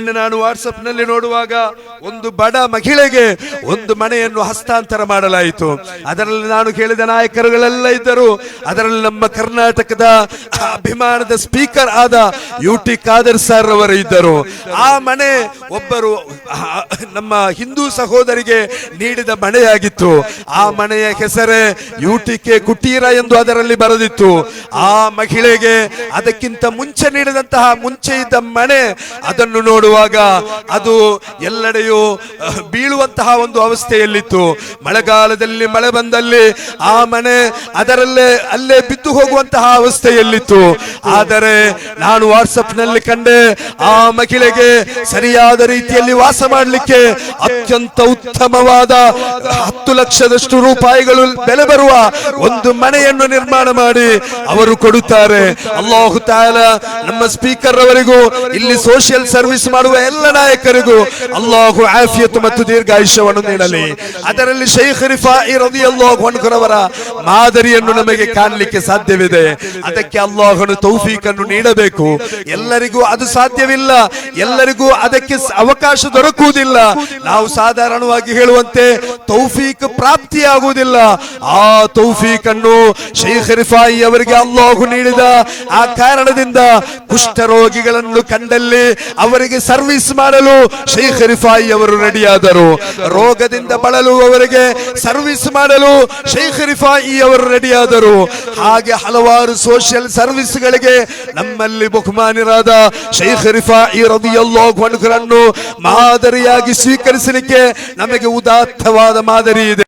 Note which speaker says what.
Speaker 1: ಮೊನ್ನೆ ನಾನು ವಾಟ್ಸಪ್ನಲ್ಲಿ ನೋಡುವಾಗ ಒಂದು ಬಡ ಮಹಿಳೆಗೆ ಒಂದು ಮನೆಯನ್ನು ಹಸ್ತಾಂತರ ಮಾಡಲಾಯಿತು. ಅದರಲ್ಲಿ ನಾನು ಕೇಳಿದ ನಾಯಕರುಗಳೆಲ್ಲ ಇದ್ದರು. ಅದರಲ್ಲಿ ನಮ್ಮ ಕರ್ನಾಟಕದ ಅಭಿಮಾನದ ಸ್ಪೀಕರ್ ಆದ ಯು ಟಿ ಖಾದರ್ ಸರ್ ಅವರು ಇದ್ದರು. ಆ ಮನೆ ಒಬ್ಬರು ನಮ್ಮ ಹಿಂದೂ ಸಹೋದರಿಗೆ ನೀಡಿದ ಮನೆಯಾಗಿತ್ತು. ಆ ಮನೆಯ ಹೆಸರೇ ಯು ಟಿ ಕೆ ಕುಟೀರ ಎಂದು ಅದರಲ್ಲಿ ಬರೆದಿತ್ತು. ಆ ಮಹಿಳೆಗೆ ಅದಕ್ಕಿಂತ ಮುಂಚೆ ನೀಡಿದಂತಹ ಮುಂಚೆ ಇದ್ದ ಮನೆ, ಅದನ್ನು ನೋಡುವಾಗ ಅದು ಎಲ್ಲೆಡೆಯೂ ಬೀಳುವಂತಹ ಒಂದು ಅವಸ್ಥೆಯಲ್ಲಿತ್ತು. ಮಳೆಗಾಲದಲ್ಲಿ ಮಳೆ ಬಂದಲ್ಲಿ ಆ ಮನೆ ಅದರಲ್ಲೇ, ಅಲ್ಲೇ ಬಿದ್ದು ಹೋಗುವಂತಹ ಅವಸ್ಥೆಯಲ್ಲಿತ್ತು. ಆದರೆ ನಾನು ವಾಟ್ಸಪ್ನಲ್ಲಿ ಕಂಡೆ ಆ ಮಹಿಳೆಗೆ ಸರಿಯಾದ ರೀತಿಯಲ್ಲಿ ವಾಸ ಮಾಡಲಿಕ್ಕೆ ಅತ್ಯಂತ ಉತ್ತಮವಾದ ಹತ್ತು ಲಕ್ಷದಷ್ಟು ರೂಪಾಯಿಗಳು ಬೆಲೆ ಬರುವ ಒಂದು ಮನೆಯನ್ನು ನಿರ್ಮಾಣ ಮಾಡಿ ಅವರು ಕೊಡುತ್ತಾರೆ. ಅಲ್ಲಾಹು ತಾಲ ನಮ್ಮ ಸ್ಪೀಕರ್ ಅವರಿಗೂ ಇಲ್ಲಿ ಸೋಷಿಯಲ್ ಸರ್ವಿಸ್ ಮಾಡುವ ಎಲ್ಲ ನಾಯಕರಿಗೂ ಅಲ್ಲಾಹು ಆಫಿಯತ್ ಮತ್ತು ದೀರ್ಘಾಯುಷ್ಯವನ್ನು ನೀಡಲಿ. ಅದರಲ್ಲಿ ಶೈಖ್ ರಿಫಾಯಿ ರದಿಯಲ್ಲಾಹು ಅನ್ಹುರವರ ಮಾದರಿಯನ್ನು ನಮಗೆ ಕಾಣಲಿಕ್ಕೆ ಸಾಧ್ಯವಿದೆ. ಅದಕ್ಕೆ ಅಲ್ಲಾಹನು ತೌಫೀಕನ್ನು ನೀಡಬೇಕು. ಎಲ್ಲರಿಗೂ ಅದು ಸಾಧ್ಯವಿಲ್ಲ. ಎಲ್ಲರಿಗೂ ಅದಕ್ಕೆ ಅವಕಾಶ ದೊರಕುವುದಿಲ್ಲ. ನಾವು ಸಾಧಾರಣವಾಗಿ ಹೇಳುವಂತೆ ತೌಫೀಕ್ ಪ್ರಾಪ್ತಿಯಾಗುವುದಿಲ್ಲ. ಆ ತೌಫೀಕನ್ನು ಶೇಖ್ ರಿಫಾಯಿ ಅವರಿಗೆ ಅಲ್ಲಾಹು ನೀಡಿದ ಆ ಕಾರಣದಿಂದ ಕುಷ್ಠರೋಗಿಗಳನ್ನು ಕಂಡಲ್ಲಿ ಅವರಿಗೆ ಸರ್ವಿಸ್ ಮಾಡಲು ಶೇಖ್ ರಿಫಾಯಿ ಅವರು ರೆಡಿಯಾದರು. ರೋಗದಿಂದ ಬಳಲುವವರಿಗೆ ಸರ್ವಿಸ್ ಮಾಡಲು ಶೇಖ್ ರಿಫಾಯಿ ಅವರು ರೆಡಿಯಾದರು. ಹಾಗೆ ಹಲವಾರು ಸೋಷಿಯಲ್ ಸರ್ವಿಸ್ಗಳಿಗೆ ನಮ್ಮಲ್ಲಿ ಬಹುಮಾನಿರಾದ ಶೇಖ್ ರಿಫಾಯಿ ರದಿಯಲ್ಲಾಹು ಅನ್ಹುರನ್ನು ಮಾದರಿಯಾಗಿ ಸ್ವೀಕರಿಸಲಿಕ್ಕೆ ನಮಗೆ ಉದಾತ್ತವಾದ ಮಾದರಿ ಇದೆ.